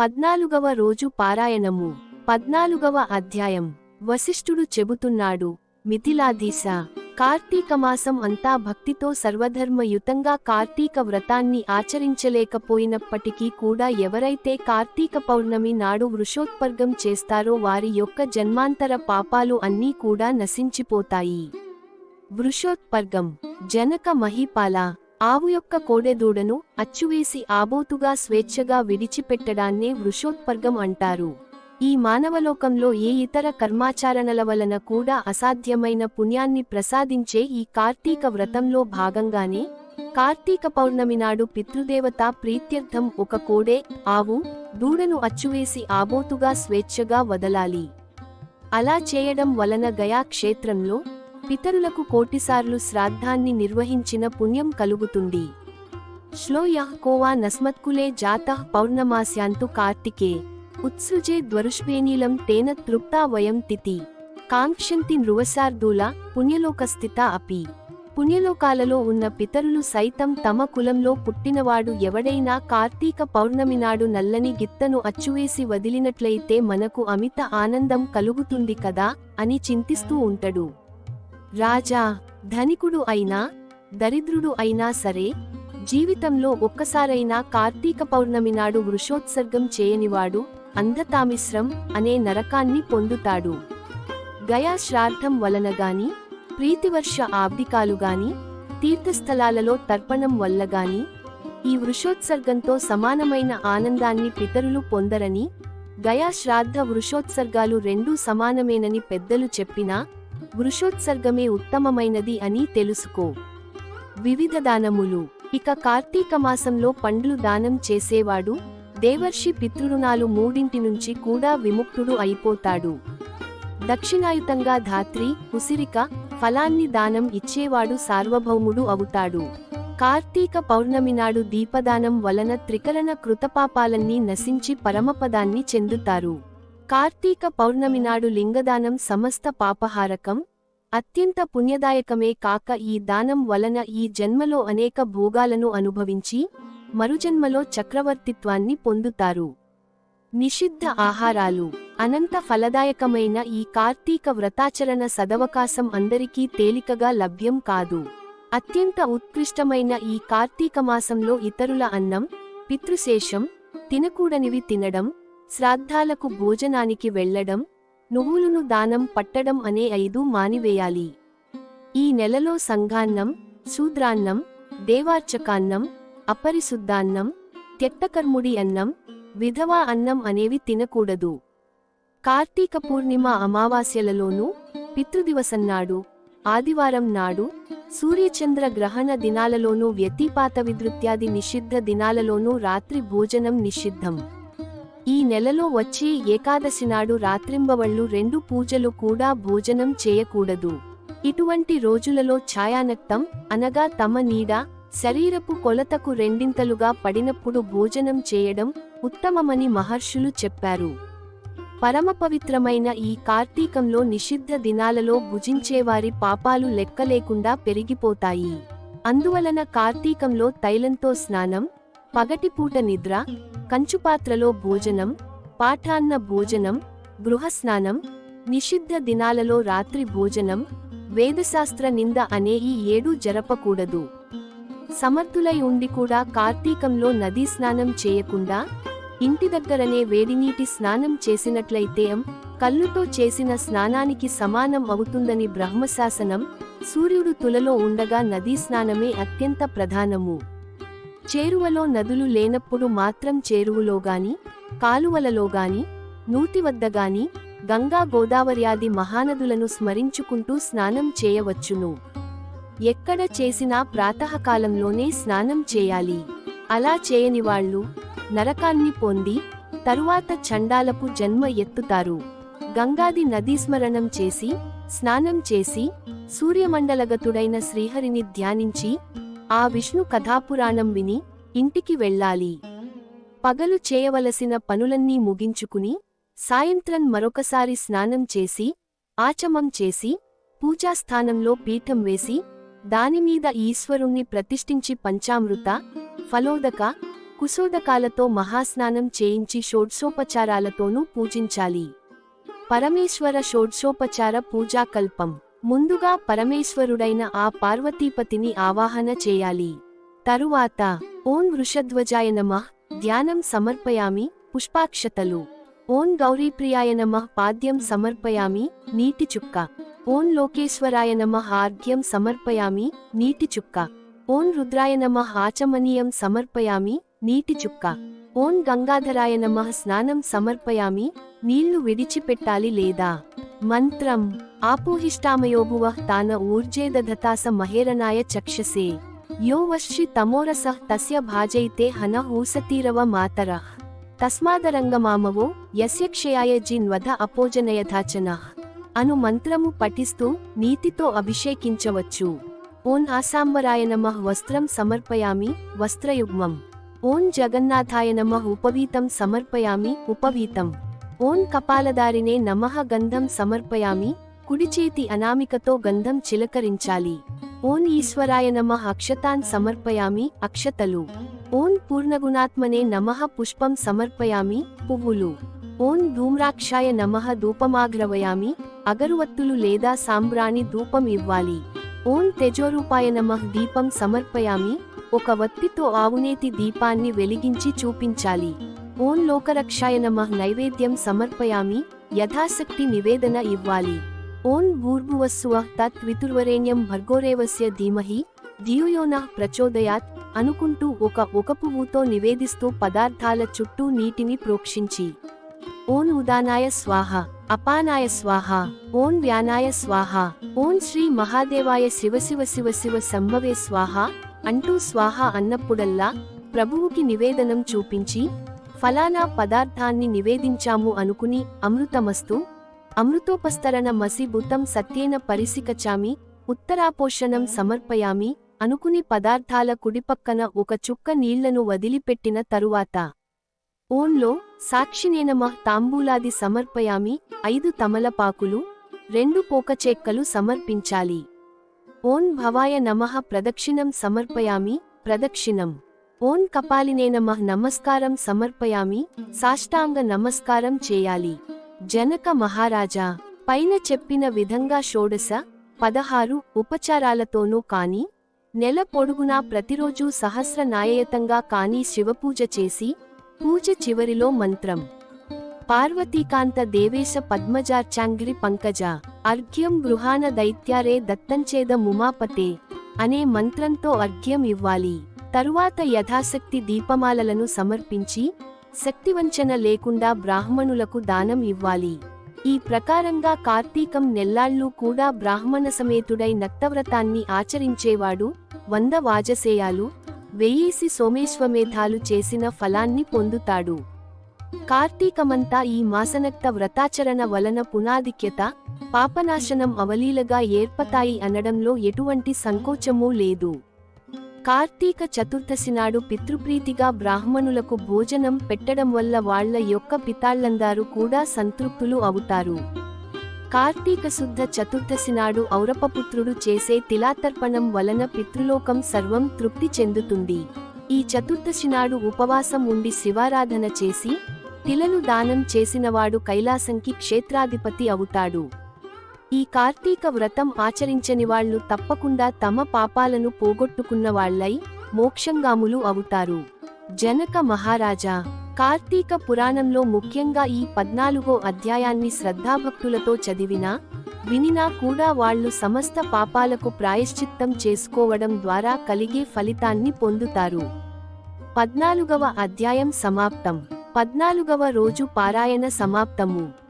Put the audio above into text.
పద్నాలుగవ రోజు పారాయణము. పద్నాలుగవ అధ్యాయం. వశిష్ఠుడు చెబుతున్నాడు మిథిలాధీశ కార్తీక మాసం అంతా భక్తితో సర్వధర్మయుతంగా కార్తీక వ్రతాన్ని ఆచరించలేకపోయినప్పటికీ కూడా ఎవరైతే కార్తీక పౌర్ణమి నాడు వృషోత్పర్గం చేస్తారో వారి యొక్క జన్మాంతర పాపాలు అన్నీ కూడా నశించిపోతాయి. వృషోత్పర్గం. జనక మహిపాల ఆవు యొక్క కోడెదూడను అచ్చువేసి ఆబోతుగా స్వేచ్ఛగా విడిచిపెట్టడాన్నే వృషోత్పర్గం అంటారు. ఈ మానవలోకంలో ఏ ఇతర కర్మాచారణల వలన కూడా అసాధ్యమైన పుణ్యాన్ని ప్రసాదించే ఈ కార్తీక వ్రతంలో భాగంగానే కార్తీక పౌర్ణమి నాడు పితృదేవత ప్రీత్యర్థం ఒక కోడే ఆవు దూడను అచ్చువేసి ఆబోతుగా స్వేచ్ఛగా వదలాలి. అలా చేయడం వలన గయా క్షేత్రంలో పితరులకు కోటిసార్లు శ్రాద్ధాన్ని నిర్వహించిన పుణ్యం కలుగుతుంది. శ్లోయః కోవా నస్మత్కులే జాతః పౌర్ణమాస్యాంతు కార్తికే. ఉత్సృజే ధ్వరుష్వేనీలం తేన తృప్తా వయం తితి. కాంక్షంతి నృవశార్దూల పుణ్యలోకస్థిత అపి. పుణ్యలోకాలలో ఉన్న పితరులు సైతం తమ కులంలో పుట్టినవాడు ఎవడైనా కార్తీక పౌర్ణమి నాడు నల్లని గిత్తను అచ్చువేసి వదిలినట్లయితే మనకు అమిత ఆనందం కలుగుతుంది కదా అని చింతిస్తూ ఉంటాడు. రాజా ధనికుడు అయినా దరిద్రుడు అయినా సరే జీవితంలో ఒక్కసారైనా కార్తీక పౌర్ణమి నాడు వృషోత్సర్గం చేయనివాడు అంధతామిశ్రం అనే నరకాన్ని పొందుతాడు. గయా శ్రార్థం వలన గాని ప్రీతివర్ష ఆబ్దికాలు గాని తీర్థస్థలాలలో తర్పణం వల్ల గాని ఈ వృషోత్సర్గంతో సమానమైన ఆనందాన్ని పితరులు పొందరని గయా శ్రాద్ధ వృషోత్సర్గాలు రెండూ సమానమేనని పెద్దలు చెప్పినా వృషోత్సర్గమే ఉత్తమమైనది అని తెలుసుకో. వివిధ దానములు. ఇక కార్తీక మాసంలో పండ్లు దానం చేసేవాడు దేవర్షి పితృరుణాలు మూడింటి నుంచి కూడా విముక్తుడు అయిపోతాడు. దక్షిణాయుతంగా ధాత్రి ఉసిరిక ఫలాన్ని దానం ఇచ్చేవాడు సార్వభౌముడు అవుతాడు. కార్తీక పౌర్ణమి నాడు దీపదానం వలన త్రికరణ కృతపాపాలన్నీ నశించి పరమపదాన్ని చెందుతారు. కార్తీక పౌర్ణమి నాడు లింగదానం సమస్త పాపహారకం అత్యంత పుణ్యదాయకమే కాక ఈ దానం వలన ఈ జన్మలో అనేక భోగాలను అనుభవించి మరుజన్మలో చక్రవర్తిత్వాన్ని పొందుతారు. నిషిద్ధ ఆహారాలు అనంత ఫలదాయకమైన ఈ కార్తీక వ్రతాచరణ సదవకాశం అందరికీ తేలికగా లభ్యం కాదు. అత్యంత ఉత్కృష్టమైన ఈ కార్తీక మాసంలో ఇతరుల అన్నం పితృశేషం తినకూడనివి తినడం శ్రాద్ధాలకు భోజనానికి వెళ్ళడం నువ్వులును దానం పట్టడం అనే ఐదు మానివేయాలి. ఈ నెలలో సంఘాన్నం శూద్రాన్నం దేవార్చకాన్నం అపరిశుద్ధాన్నం త్యక్తకర్ముడి అన్నం విధవా అన్నం అనేవి తినకూడదు. కార్తీక పూర్ణిమ అమావాస్యలలోనూ పితృదివసన్నాడు ఆదివారం నాడు సూర్యచంద్ర గ్రహణ దినాలలోనూ వ్యతిపాత విధృత్యాది నిషిద్ధ దినాలలోనూ రాత్రి భోజనం నిషిద్ధం. ఈ నెలలో వచ్చే ఏకాదశి నాడు రాత్రింబవళ్ళు రెండు పూజలు కూడా భోజనం చేయకూడదు. ఇటువంటి రోజులలో ఛాయానక్తం అనగా తమ నీడ శరీరపు కొలతకు రెండింతలుగా పడినప్పుడు భోజనం చేయడం ఉత్తమమని మహర్షులు చెప్పారు. పరమపవిత్రమైన ఈ కార్తీకంలో నిషిద్ధ దినాలలో భుజించేవారి పాపాలు లెక్కలేకుండా పెరిగిపోతాయి. అందువలన కార్తీకంలో తైలంతో స్నానం పగటిపూట నిద్ర కంచుపాత్రలో భోజనం పాఠాన్న భోజనం గృహస్నానం నిషిద్ధ దినాలలో రాత్రి భోజనం వేదశాస్త్ర నింద అనే ఈ ఏడు జరపకూడదు. సమర్థులై ఉండి కూడా కార్తీకంలో నదీ స్నానం చేయకుండా ఇంటి దగ్గరనే వేడినీటి స్నానం చేసినట్లయితే కళ్ళుతో చేసిన స్నానానికి సమానం అవుతుందని బ్రహ్మశాసనం సూర్యుడు తులలో ఉండగా నదీ స్నానమే అత్యంత ప్రధానము. చేరువలో నదులు లేనప్పుడు మాత్రం చేరువులోగాని కాలువలలోగాని నూతివద్దగాని గంగా గోదావర్యాది మహానదులను స్మరించుకుంటూ స్నానం చేయవచ్చును. ఎక్కడ చేసినా ప్రాతకాలంలోనే స్నానం చేయాలి. అలా చేయనివాళ్ళు నరకాన్ని పొంది తరువాత చండాలపు జన్మ ఎత్తుతారు. గంగాది నదీస్మరణం చేసి స్నానం చేసి సూర్యమండలగతుడైన శ్రీహరిని ధ్యానించి ఆ విష్ణు కథాపురాణం విని ఇంటికి వెళ్ళాలి. పగలు చేయవలసిన పనులన్నీ ముగించుకుని సాయంత్రం మరొకసారి స్నానం చేసి ఆచమం చేసి పూజాస్థానంలో పీఠం వేసి దానిమీద ఈశ్వరుణ్ణి ప్రతిష్ఠించి పంచామృత ఫలోదక కుశోదకాలతో మహాస్నానం చేయించి షోడ్సోపచారాలతోనూ పూజించాలి. పరమేశ్వర షోడ్సోపచార పూజాకల్పం. ముందుగా పరమేశ్వరుడైన ఆ పార్వతీపతిని ఆవాహన చేయాలి. తరువాత ఓం వృషధ్వజాయ నమః ధ్యానం సమర్పయామి పుష్పాక్షతలు. ఓం గౌరీప్రియాయ నమః పాద్యం సమర్పయామి నీటి చుక్క. ఓం లోకేశ్వరాయ నమః ఆర్ఘ్యం సమర్పయామి నీటి చుక్క. ఓం రుద్రాయ నమః ఆచమనీయం సమర్పయామి నీటి చుక్క. ఓం గంగాధరాయ నమః స్నానం సమర్పయామి నీళ్ళు విడిచిపెట్టాలి లేదా? మంత్రం ఆపోహిష్టామయోభువ తాన ఊర్జేదధతాస మహేరనాయ చక్షసే. యో వశ్చి తమోరసః తస్య భాజైతే హన ఊసతీరవ మాతరః. తస్మాదరంగమామవో యస్య క్షయాయ జిన్వధ అపోజనయథాచన అను మంత్రము పఠిస్తూ నీతితో అభిషేకించవచ్చు. ఓం ఆసాంబరాయ నమః వస్త్రం సమర్పయామి వస్త్రయుగ్మం. ఓం జగన్నాథాయ నమః ఉపవీతం సమర్పయామి ఉపవీతం. ఓం కపాలదారినే నమః గంధం సమర్పయామి కుడిచేతి అనామికతో గంధం చిలకరించాలి. ఓం ఈశ్వరాయ నమః అక్షతాన్ సమర్పయామి అక్షతలు. ఓం పూర్ణగుణాత్మనే నమః పుష్పం సమర్పయామి పువ్వులు. ఓం ధూమ్రాక్షాయ నమః ధూపమాగ్రవయామి అగరువత్తులు లేదా సాంబ్రాణి ధూపం ఇవ్వాలి. ఓం తేజోరూపాయ నమః దీపం సమర్పయామి ఒక వత్తితో ఆవునేతి దీపాన్ని వెలిగించి చూపించాలి. ఓం లోకరక్షాయ నమః. నైవేద్యం సమర్పయామి. యథాశక్తి నివేదన ఇవ్వాలి. ఓం భూర్భువస్సువ. తత్ వితుర్వరేణ్యం భర్గోరేవస్య ధీమహి. ధియుయోనః ప్రచోదయాత్. అనుకుంటూ ఒక ఒక పువ్వుతో నివేదిస్తూ పదార్థాల చుట్టూ నీటిని ప్రోక్షించి. ఓన్ ఉదానాయ స్వాహ. అపానాయ స్వాహ. ఓం వ్యానాయ స్వాహ. ఓం శ్రీ మహాదేవాయ శివ శివ శివ శివ సంభవే స్వాహ. అంటూ స్వాహ అన్నప్పుడల్లా ప్రభువుకి నివేదనం చూపించి ఫలానా పదార్థాన్ని నివేదించాము అనుకుని అమృతమస్తు అమృతోపస్తరణ మసిభూతం సత్యేన పరిసికచామి ఉత్తరాపోషణం సమర్పయామి అనుకుని పదార్థాల కుడిపక్కన ఒక చుక్క నీళ్ళను వదిలిపెట్టిన తరువాత ఓన్లో సాక్షినేనమః తాంబూలాది సమర్పయామి ఐదు తమలపాకులు రెండు పోకచెక్కలు సమర్పించాలి. ఓం భవాయ నమః ప్రదక్షిణం సమర్పయామి ప్రదక్షిణం. ఓం కపాలినేనమః నమస్కారం సమర్పయామి సాష్టాంగ నమస్కారం చేయాలి. జనక మహారాజా పైన చెప్పిన విధంగా షోడశ పదహారు ఉపచారాలతోనూ కాని నెల పొడుగునా ప్రతిరోజూ సహస్ర నాయయతంగా కాని శివపూజ చేసి పూజ చివరిలో మంత్రం. పార్వతీకాంత దేవేశ పద్మజార్చాంగ్రి పంకజ అర్ఘ్యం గృహాన దైత్యారే దత్తంచేద ముమాపతే అనే మంత్రంతో అర్ఘ్యం ఇవ్వాలి. తరువాత యథాశక్తి దీపమాలలను సమర్పించి శక్తివంచన లేకుండా బ్రాహ్మణులకు దానం ఇవ్వాలి. ఈ ప్రకారంగా కార్తీకం నెల్లాళ్ళు కూడా బ్రాహ్మణ సమేతుడై నక్తవ్రతాన్ని ఆచరించేవాడు వంద వాజసేయాలు వెయ్యేసి సోమేశ్వమేధాలు చేసిన ఫలాన్ని పొందుతాడు. కార్తీకమంతా ఈ మాసనక్త వ్రతాచరణ వలన పునాధిక్యత పాపనాశనం అవలీలగా ఏర్పతాయి అనడంలో ఎటువంటి సంకోచమూ లేదు. కార్తీక చతుర్దశి నాడు పితృప్రీతిగా బ్రాహ్మణులకు భోజనం పెట్టడం వల్ల వాళ్ళ యొక్క పితాళ్ళందారు కూడా సంతృప్తులు అవుతారు. కార్తీక శుద్ధ చతుర్దశి నాడు ఔరపపుత్రుడు చేసే తిలాతర్పణం వలన పితృలోకం సర్వం తృప్తి చెందుతుంది. ఈ చతుర్దశి నాడు ఉపవాసం ఉండి శివారాధన చేసి తిలను దానం చేసినవాడు కైలాసంకి క్షేత్రాధిపతి అవుతాడు. ఈ కార్తీక వ్రతం ఆచరించని వాళ్ళు తప్పకుండా తమ పాపాలను పోగొట్టుకున్న వాళ్ళై మోక్షంగాములు అవుతారు. జనక మహారాజా కార్తీక పురాణంలో ముఖ్యంగా ఈ పద్నాలుగో అధ్యాయాన్ని శ్రద్ధాభక్తులతో చదివినా వినినా కూడా వాళ్ళు సమస్త పాపాలకు ప్రాయశ్చిత్తం చేసుకోవడం ద్వారా కలిగే ఫలితాన్ని పొందుతారు. పద్నాలుగవ అధ్యాయం సమాప్తం. పద్నాలుగవ రోజు పారాయణ సమాప్తము.